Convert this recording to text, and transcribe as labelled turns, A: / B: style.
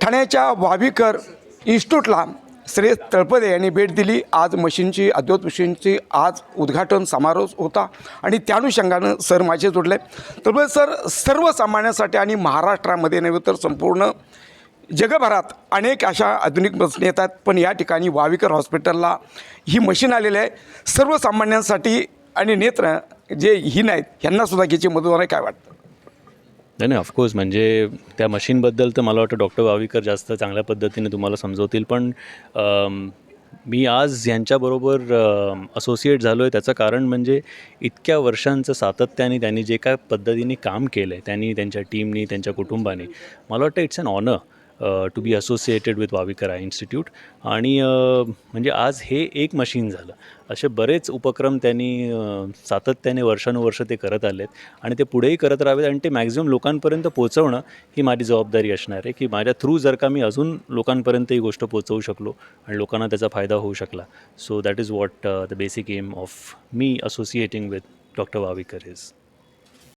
A: ठाण्याच्या वावीकर इन्स्टिट्यूटला श्रेयस तळपदे यांनी भेट दिली. आज मशीनची अद्वैत मशीनची आज उद्घाटन समारोह होता आणि त्या अनुषंगानं सर माझे जोडले. तळपदे सर सर्वसामान्यांसाठी आणि महाराष्ट्रामध्ये नव्हे तर संपूर्ण जगभरात अनेक अशा आधुनिक मशीन येतात. पण या ठिकाणी वावीकर हॉस्पिटलला ही मशीन आलेली आहे. सर्वसामान्यांसाठी आणि नेत्र जे हीन आहेत ह्यांनासुद्धा घ्यायची मदत होणार आहे. काय वाटतं?
B: नाही नाही ऑफकोर्स म्हणजे त्या मशीनबद्दल तर मला वाटतं डॉक्टर वावीकर जास्त चांगल्या पद्धतीने तुम्हाला समजवतील पण अम, मी आज यांच्याबरोबर असोसिएट झालो आहे त्याचं कारण म्हणजे इतक्या वर्षांचं सातत्याने त्यांनी जे काय पद्धतीने काम केलं आहे त्यांनी त्यांच्या टीमनी त्यांच्या कुटुंबाने. मला वाटतं it's an honour to be associated with Wavikar eye institute आणि म्हणजे आज हे एक मशीन झालं. असे बरेच उपक्रम त्यांनी सातत्याने वर्षानुवर्ष ते करत आलेत आणि ते पुढेही करत राहावेत आणि ते मॅक्झिमम लोकांपर्यंत पोहोचवणं ही माझी जबाबदारी असणार आहे की माझ्या थ्रू जर का मी अजून लोकांपर्यंत ही गोष्ट पोहोचवू शकलो आणि लोकांना त्याचा फायदा होऊ शकला. So that is what the basic aim of me associating with doctor Wavikar is